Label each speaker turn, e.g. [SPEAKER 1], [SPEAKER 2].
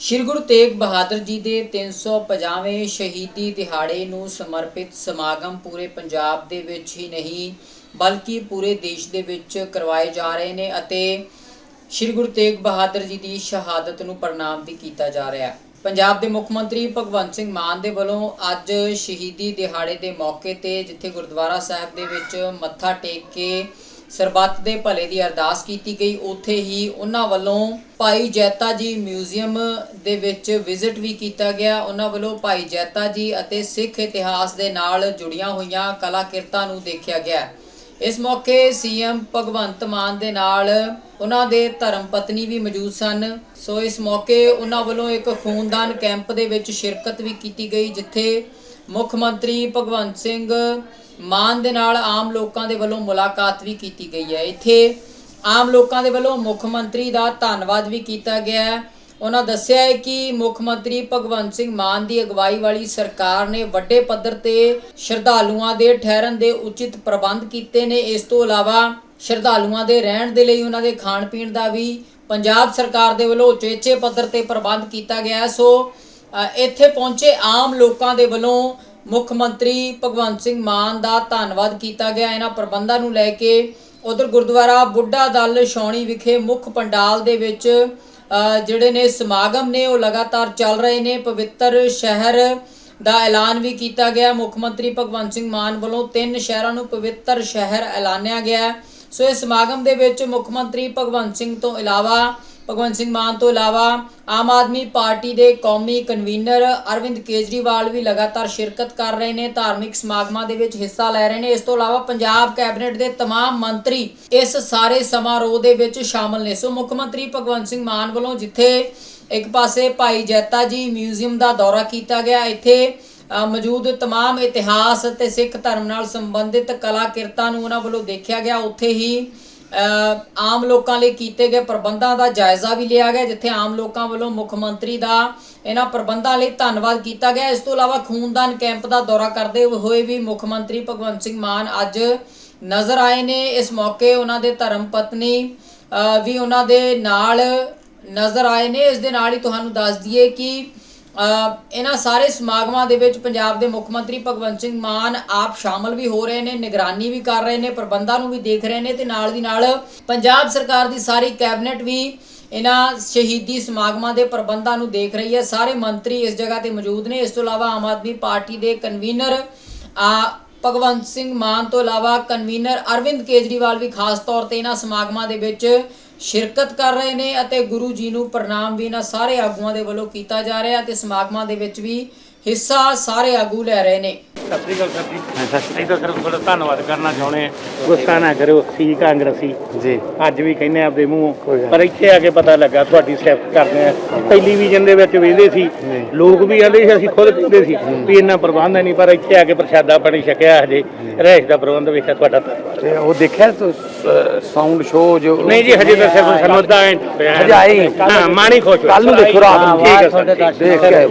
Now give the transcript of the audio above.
[SPEAKER 1] ਸ਼੍ਰੀ ਗੁਰੂ ਤੇਗ ਬਹਾਦਰ ਜੀ ਦੇ 350ਵੇਂ ਸ਼ਹੀਦੀ ਦਿਹਾੜੇ ਨੂੰ ਸਮਰਪਿਤ ਸਮਾਗਮ ਪੂਰੇ ਪੰਜਾਬ ਦੇ ਵਿੱਚ ਹੀ ਨਹੀਂ, ਬਲਕਿ ਪੂਰੇ ਦੇਸ਼ ਦੇ ਵਿੱਚ ਕਰਵਾਏ ਜਾ ਰਹੇ ਨੇ ਅਤੇ ਸ਼੍ਰੀ ਗੁਰੂ ਤੇਗ ਬਹਾਦਰ ਜੀ ਦੀ ਸ਼ਹਾਦਤ ਨੂੰ ਪ੍ਰਣਾਮ ਵੀ ਕੀਤਾ ਜਾ ਰਿਹਾ ਹੈ। ਪੰਜਾਬ ਦੇ ਮੁੱਖ ਮੰਤਰੀ ਭਗਵੰਤ ਸਿੰਘ ਮਾਨ ਦੇ ਵੱਲੋਂ ਅੱਜ ਸ਼ਹੀਦੀ ਦਿਹਾੜੇ ਦੇ ਮੌਕੇ ਤੇ ਜਿੱਥੇ ਗੁਰਦੁਆਰਾ ਸਾਹਿਬ ਦੇ ਵਿੱਚ ਮੱਥਾ ਟੇਕ ਕੇ ਸਰਬੱਤ ਦੇ ਭਲੇ ਦੀ ਅਰਦਾਸ ਕੀਤੀ ਗਈ। ਉੱਥੇ ਹੀ ਉਹਨਾਂ ਵੱਲੋਂ ਭਾਈ ਜੈਤਾ ਜੀ ਮਿਊਜ਼ੀਅਮ ਦੇ ਵਿੱਚ ਵਿਜ਼ਿਟ ਵੀ ਕੀਤਾ ਗਿਆ। ਉਹਨਾਂ ਵੱਲੋਂ ਭਾਈ ਜੈਤਾ ਜੀ ਅਤੇ ਸਿੱਖ ਇਤਿਹਾਸ ਦੇ ਨਾਲ ਜੁੜੀਆਂ ਹੋਈਆਂ ਕਲਾਕਿਰਤਾਂ ਨੂੰ ਦੇਖਿਆ ਗਿਆ। ਇਸ ਮੌਕੇ ਸੀਐਮ ਭਗਵੰਤ ਮਾਨ ਦੇ ਨਾਲ ਉਹਨਾਂ ਦੇ ਧਰਮ ਪਤਨੀ ਵੀ ਮੌਜੂਦ ਸਨ। ਸੋ ਇਸ ਮੌਕੇ ਉਹਨਾਂ ਵੱਲੋਂ ਇੱਕ ਖੂਨਦਾਨ ਕੈਂਪ ਦੇ ਵਿੱਚ ਸ਼ਿਰਕਤ ਵੀ ਕੀਤੀ ਗਈ, ਜਿੱਥੇ ਮੁੱਖ ਮੰਤਰੀ ਭਗਵੰਤ ਸਿੰਘ ਮਾਨ ਦੇ ਨਾਲ ਆਮ ਲੋਕਾਂ ਦੇ ਵੱਲੋਂ ਮੁਲਾਕਾਤ ਵੀ ਕੀਤੀ ਗਈ ਹੈ। ਇੱਥੇ ਆਮ ਲੋਕਾਂ ਦੇ ਵੱਲੋਂ ਮੁੱਖ ਮੰਤਰੀ ਦਾ ਧੰਨਵਾਦ ਵੀ ਕੀਤਾ ਗਿਆ ਹੈ। ਉਹਨਾਂ ਦੱਸਿਆ ਹੈ ਕਿ ਮੁੱਖ ਮੰਤਰੀ ਭਗਵੰਤ ਸਿੰਘ ਮਾਨ ਦੀ ਅਗਵਾਈ ਵਾਲੀ ਸਰਕਾਰ ਨੇ ਵੱਡੇ ਪੱਧਰ ਤੇ ਸ਼ਰਧਾਲੂਆਂ ਦੇ ਠਹਿਰਨ ਦੇ ਉਚਿਤ ਪ੍ਰਬੰਧ ਕੀਤੇ ਨੇ। ਇਸ ਤੋਂ ਇਲਾਵਾ ਸ਼ਰਧਾਲੂਆਂ ਦੇ ਰਹਿਣ ਦੇ ਲਈ ਉਹਨਾਂ ਦੇ ਖਾਣ ਪੀਣ ਦਾ ਵੀ ਪੰਜਾਬ ਸਰਕਾਰ ਦੇ ਵੱਲੋਂ ਉਚੇਚੇ ਪੱਧਰ ਤੇ ਪ੍ਰਬੰਧ ਕੀਤਾ ਗਿਆ ਸੋ ਇੱਥੇ ਪਹੁੰਚੇ ਆਮ ਲੋਕਾਂ ਦੇ ਵੱਲੋਂ ਮੁੱਖ ਮੰਤਰੀ ਭਗਵੰਤ ਸਿੰਘ ਮਾਨ ਦਾ ਧੰਨਵਾਦ ਕੀਤਾ ਗਿਆ। ਇਹਨਾਂ ਪ੍ਰਬੰਧਾਂ ਨੂੰ ਲੈ ਕੇ ਉਧਰ ਗੁਰਦੁਆਰਾ ਬੁੱਢਾ ਦਲ ਛਾਉਣੀ ਵਿਖੇ ਮੁੱਖ ਪੰਡਾਲ ਦੇ ਵਿੱਚ ਜਿਹੜੇ ਨੇ ਸਮਾਗਮ ਨੇ, ਉਹ ਲਗਾਤਾਰ ਚੱਲ ਰਹੇ ਨੇ। ਪਵਿੱਤਰ ਸ਼ਹਿਰ ਦਾ ਐਲਾਨ ਵੀ ਕੀਤਾ ਗਿਆ। ਮੁੱਖ ਮੰਤਰੀ ਭਗਵੰਤ ਸਿੰਘ ਮਾਨ ਵੱਲੋਂ ਤਿੰਨ ਸ਼ਹਿਰਾਂ ਨੂੰ ਪਵਿੱਤਰ ਸ਼ਹਿਰ ਐਲਾਨਿਆ ਗਿਆ। ਸੋ ਇਸ ਸਮਾਗਮ ਦੇ ਵਿੱਚ ਮੁੱਖ ਮੰਤਰੀ ਭਗਵੰਤ ਸਿੰਘ ਤੋਂ ਇਲਾਵਾ ਭਗਵੰਤ ਸਿੰਘ ਮਾਨ ਤੋਂ ਇਲਾਵਾ ਆਮ ਆਦਮੀ ਪਾਰਟੀ ਦੇ ਕੌਮੀ ਕਨਵੀਨਰ ਅਰਵਿੰਦ ਕੇਜਰੀਵਾਲ ਵੀ ਲਗਾਤਾਰ ਸ਼ਿਰਕਤ ਕਰ ਰਹੇ ਨੇ ਧਾਰਮਿਕ ਸਮਾਗਮਾਂ ਦੇ ਵਿੱਚ ਹਿੱਸਾ ਲੈ ਰਹੇ ਨੇ ਇਸ ਤੋਂ ਇਲਾਵਾ ਪੰਜਾਬ ਕੈਬਨਿਟ ਦੇ तमाम ਮੰਤਰੀ ਇਸ ਸਾਰੇ ਸਮਾਰੋਹ ਦੇ ਵਿੱਚ ਸ਼ਾਮਲ ਨੇ ਸੋ ਮੁੱਖ ਮੰਤਰੀ ਭਗਵੰਤ ਸਿੰਘ ਮਾਨ ਵੱਲੋਂ ਜਿੱਥੇ ਇੱਕ ਪਾਸੇ ਭਾਈ ਜੈਤਾ ਜੀ ਮਿਊਜ਼ੀਅਮ ਦਾ ਦੌਰਾ ਕੀਤਾ ਗਿਆ ਇੱਥੇ ਅ, ਮੌਜੂਦ तमाम ਇਤਿਹਾਸ ਅਤੇ ਸਿੱਖ ਧਰਮ ਨਾਲ ਸੰਬੰਧਿਤ ਕਲਾਕਿਰਤਾਂ ਨੂੰ ਉਹਨਾਂ ਵੱਲੋਂ ਦੇਖਿਆ ਗਿਆ ਉੱਥੇ ਹੀ ਅ, ਆਮ ਲੋਕਾਂ ਲਈ ਕੀਤੇ ਗਏ ਪ੍ਰਬੰਧਾਂ ਦਾ ਜਾਇਜ਼ਾ ਵੀ ਲਿਆ ਗਿਆ, ਜਿੱਥੇ ਆਮ ਲੋਕਾਂ ਵੱਲੋਂ ਮੁੱਖ ਮੰਤਰੀ ਦਾ ਇਹਨਾਂ ਪ੍ਰਬੰਧਾਂ ਲਈ ਧੰਨਵਾਦ ਕੀਤਾ ਗਿਆ। ਇਸ ਤੋਂ ਇਲਾਵਾ ਖੂਨਦਾਨ ਕੈਂਪ ਦਾ ਦੌਰਾ ਕਰਦੇ ਹੋਏ ਵੀ ਮੁੱਖ ਮੰਤਰੀ ਭਗਵੰਤ ਸਿੰਘ ਮਾਨ ਅੱਜ ਨਜ਼ਰ ਆਏ ਨੇ। ਇਸ ਮੌਕੇ ਉਹਨਾਂ ਦੇ ਧਰਮ ਪਤਨੀ ਵੀ ਉਹਨਾਂ ਦੇ ਨਾਲ ਨਜ਼ਰ ਆਏ ਨੇ। ਇਸ ਦੇ ਨਾਲ ਹੀ ਤੁਹਾਨੂੰ ਦੱਸ ਦਈਏ ਕਿ ਇਹਨਾਂ ਸਾਰੇ ਸਮਾਗਮਾਂ ਦੇ ਵਿੱਚ ਪੰਜਾਬ ਦੇ ਮੁੱਖ ਮੰਤਰੀ ਭਗਵੰਤ ਸਿੰਘ ਮਾਨ ਆਪ ਸ਼ਾਮਲ ਵੀ ਹੋ ਰਹੇ ਨੇ, ਨਿਗਰਾਨੀ ਵੀ ਕਰ ਰਹੇ ਨੇ, ਪ੍ਰਬੰਧਾਂ ਨੂੰ ਵੀ ਦੇਖ ਰਹੇ ਨੇ ਤੇ ਨਾਲ ਦੀ ਨਾਲ ਪੰਜਾਬ ਸਰਕਾਰ ਦੀ ਸਾਰੀ ਕੈਬਨਿਟ ਵੀ ਇਹਨਾਂ ਸ਼ਹੀਦੀ ਸਮਾਗਮਾਂ ਦੇ ਪ੍ਰਬੰਧਾਂ ਨੂੰ ਦੇਖ ਰਹੀ ਹੈ। ਸਾਰੇ ਮੰਤਰੀ ਇਸ ਜਗ੍ਹਾ ਤੇ ਮੌਜੂਦ ਨੇ। ਇਸ ਤੋਂ ਇਲਾਵਾ ਆਮ ਆਦਮੀ ਪਾਰਟੀ ਦੇ ਕਨਵੀਨਰ, ਆ, ਭਗਵੰਤ ਸਿੰਘ ਮਾਨ ਤੋਂ ਇਲਾਵਾ ਕਨਵੀਨਰ ਅਰਵਿੰਦ ਕੇਜਰੀਵਾਲ ਵੀ ਖਾਸ ਤੌਰ ਤੇ ਇਹਨਾਂ ਸਮਾਗਮਾਂ ਦੇ ਵਿੱਚ ਸ਼ਿਰਕਤ ਕਰ ਰਹੇ ਨੇ ਅਤੇ ਗੁਰੂ ਜੀ ਨੂੰ ਪ੍ਰਣਾਮ ਵੀ ਇਹਨਾਂ ਸਾਰੇ ਆਗੂਆਂ ਦੇ ਵੱਲੋਂ ਕੀਤਾ ਜਾ ਰਿਹਾ ਤੇ ਸਮਾਗਮਾਂ ਦੇ ਵਿੱਚ ਵੀ ਹਿੱਸਾ ਸਾਰੇ ਆਗੂ ਲੈ ਰਹੇ ਨੇ।
[SPEAKER 2] ਸਤਿ ਸ੍ਰੀ ਅਕਾਲ ਸਰ ਜੀ। ਅਸੀਂ ਤਾਂ ਸਿਰਫ ਤੁਹਾਡਾ ਧੰਨਵਾਦ ਕਰਨਾ ਚਾਹੁੰਦੇ ਹਾਂ। ਗੁੱਸਾ ਨਾ ਕਰਿਓ ਸੀ ਕਾਂਗਰਸੀ
[SPEAKER 3] ਜੀ।
[SPEAKER 2] ਅੱਜ ਵੀ ਕਹਿੰਦੇ ਆਪਦੇ ਮੂੰਹ। ਪਰ ਇੱਥੇ ਆ ਕੇ ਪਤਾ ਲੱਗਾ ਤੁਹਾਡੀ ਸਿਫਤ ਕਰਦੇ ਆ। ਟੈਲੀਵਿਜ਼ਨ ਦੇ ਵਿੱਚ ਵੇਖਦੇ ਸੀ। ਲੋਕ ਵੀ ਆਂਦੇ ਸੀ ਅਸੀਂ ਖੁਦ ਕਹਿੰਦੇ ਸੀ ਵੀ ਇੰਨਾ ਪ੍ਰਬੰਧ ਨਹੀਂ ਪਰ ਇੱਥੇ ਆ ਕੇ ਪ੍ਰਸ਼ਾਦਾ ਪਾਣੀ ਛਕਿਆ ਹਜੇ। ਰਹਿਸ਼ ਦਾ ਪ੍ਰਬੰਧ ਵੇਖਿਆ ਤੁਹਾਡਾ ਧੰਨਵਾਦ
[SPEAKER 3] ਤੇ ਉਹ ਦੇਖਿਆ ਸਾਊਂਡ ਸ਼ੋ ਜੋ
[SPEAKER 2] ਨਹੀਂ ਜੀ ਹਜੇ ਤਾਂ ਸਿਰਫ ਸਮਝਦਾ ਹੈ
[SPEAKER 3] ਹਜੇ ਆਈ
[SPEAKER 2] ਹਾਂ ਮਾਣੀ ਖੁਸ਼।
[SPEAKER 3] ਕੱਲ ਨੂੰ ਦੇਖੋ ਰਾਤ ਨੂੰ।
[SPEAKER 2] ਠੀਕ ਹੈ ਸਰ।
[SPEAKER 3] ਦੇਖ ਕੇ